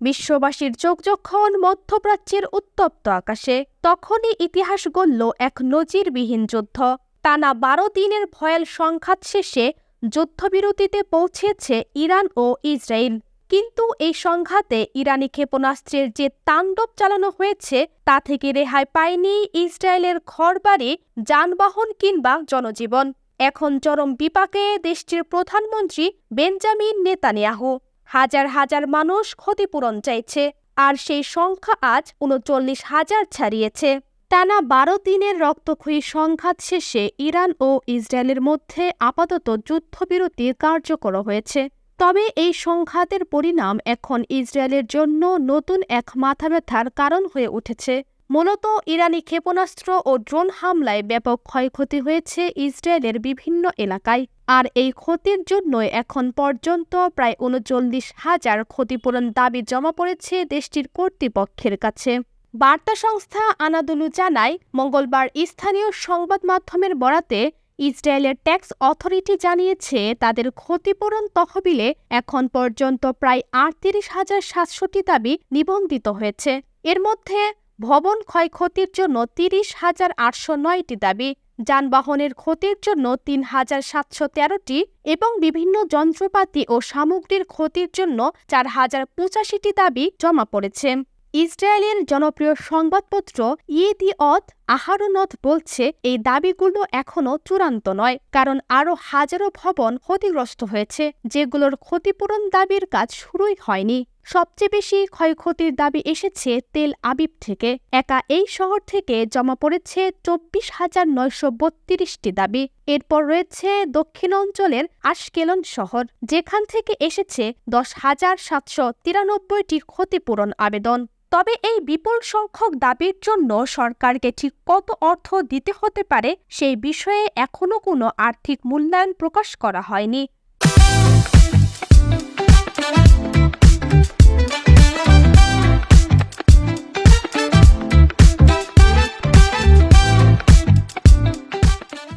বিশ্ববাসীর চোখ যখন মধ্যপ্রাচ্যের উত্তপ্ত আকাশে। তখনই ইতিহাস গড়ল এক নজিরবিহীন যুদ্ধ। টানা বারো দিনের ভয়াল সংঘাত শেষে যুদ্ধবিরতিতে পৌঁছেছে ইরান ও ইসরায়েল কিন্তু এই সংঘাতে ইরানি ক্ষেপণাস্ত্রের যে তাণ্ডব চালানো হয়েছে, তা থেকে রেহাই পায়নি ইসরায়েলের ঘরবাড়ি, যানবাহন কিংবা জনজীবন। এখন চরম বিপাকে দেশটির প্রধানমন্ত্রী বেঞ্জামিন নেতানিয়াহু। হাজার হাজার মানুষ ক্ষতিপূরণ চাইছে, আর সেই সংখ্যা আজ উনচল্লিশ হাজার ছাড়িয়েছে। টানা বারো দিনের রক্তক্ষয়ী সংঘাত শেষে ইরান ও ইসরায়েলের মধ্যে আপাতত যুদ্ধবিরতি কার্যকর হয়েছে। তবে এই সংঘাতের পরিণাম এখন ইসরায়েলের জন্য নতুন এক মাথা ব্যথার কারণ হয়ে উঠেছে। মূলত ইরানি ক্ষেপণাস্ত্র ও ড্রোন হামলায় ব্যাপক ক্ষয়ক্ষতি হয়েছে ইসরায়েলের বিভিন্ন এলাকায়। আর এই ক্ষতির জন্যই এখন পর্যন্ত প্রায় উনচল্লিশ হাজার ক্ষতিপূরণ দাবি জমা পড়েছে দেশটির কর্তৃপক্ষের কাছে। বার্তা সংস্থা আনাদুলু জানায়, মঙ্গলবার স্থানীয় সংবাদ মাধ্যমের বরাতে ইসরায়েলের ট্যাক্স অথরিটি জানিয়েছে, তাদের ক্ষতিপূরণ তহবিলে এখন পর্যন্ত প্রায় আটত্রিশ হাজার সাতশোটি দাবি নিবন্ধিত হয়েছে। এর মধ্যে ভবন ক্ষয়ক্ষতির জন্য তিরিশ হাজার আটশো নয়টি দাবি, যানবাহনের ক্ষতির জন্য তিন হাজার সাতশো তেরোটি এবং বিভিন্ন যন্ত্রপাতি ও সামগ্রীর ক্ষতির জন্য চার হাজার পঁচাশিটি দাবি জমা পড়েছে। ইসরায়েলের জনপ্রিয় সংবাদপত্র ইয়েদিঅত আহারনথ বলছে, এই দাবিগুলো এখনও চূড়ান্ত নয়, কারণ আরও হাজারো ভবন ক্ষতিগ্রস্ত হয়েছে, যেগুলোর ক্ষতিপূরণ দাবির কাজ শুরুই হয়নি। সবচেয়ে বেশি ক্ষয়ক্ষতির দাবি এসেছে তেল আবিব থেকে। একা এই শহর থেকে জমা পড়েছে চব্বিশ হাজার নয়শো বত্রিশটি দাবি। এরপর রয়েছে দক্ষিণ অঞ্চলের আশকেলন শহর, যেখান থেকে এসেছে দশ হাজার সাতশো তিরানব্বইটি ক্ষতিপূরণ আবেদন। তবে এই বিপুল সংখ্যক দাবির জন্য সরকারকে ঠিক কত অর্থ দিতে হতে পারে সেই বিষয়ে এখনও কোনো আর্থিক মূল্যায়ন প্রকাশ করা হয়নি।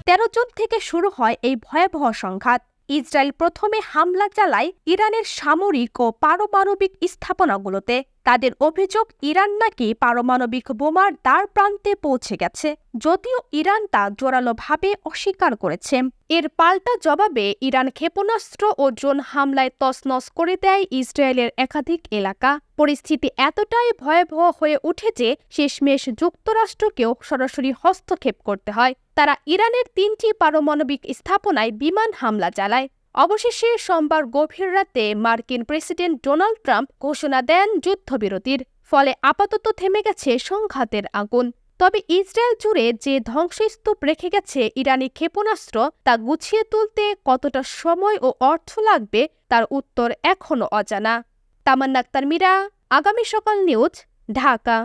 তেরো জুন থেকে শুরু হয় এই ভয়াবহ সংঘাত। ইসরায়েল প্রথমে হামলা চালায় ইরানের সামরিক ও পারমাণবিক স্থাপনাগুলোতে। তাদের অভিযোগ, ইরান নাকি পারমাণবিক বোমার দ্বার প্রান্তে পৌঁছে গেছে, যদিও ইরান তা জোরালোভাবে অস্বীকার করেছে। এর পাল্টা জবাবে ইরান ক্ষেপণাস্ত্র ও ড্রোন হামলায় তছনছ করে দেয় ইসরায়েলের একাধিক এলাকা। পরিস্থিতি এতটাই ভয়াবহ হয়ে উঠে যে শেষমেশ যুক্তরাষ্ট্রকেও সরাসরি হস্তক্ষেপ করতে হয়। তারা ইরানের তিনটি পারমাণবিক স্থাপনায় বিমান হামলা চালায়। অবশেষে সোমবার গভীর রাতে মার্কিন প্রেসিডেন্ট ডোনাল্ড ট্রাম্প ঘোষণা দেন যুদ্ধবিরতির, ফলে আপাতত থেমে গেছে সংঘাতের আগুন। তবে ইসরায়েল জুড়ে যে ধ্বংসস্তূপ রেখে গেছে ইরানি ক্ষেপণাস্ত্র, তা গুছিয়ে তুলতে কতটা সময় ও অর্থ লাগবে, তার উত্তর এখনও অজানা। তামান্না আক্তার মীরা, আগামী সকাল নিউজ, ঢাকা।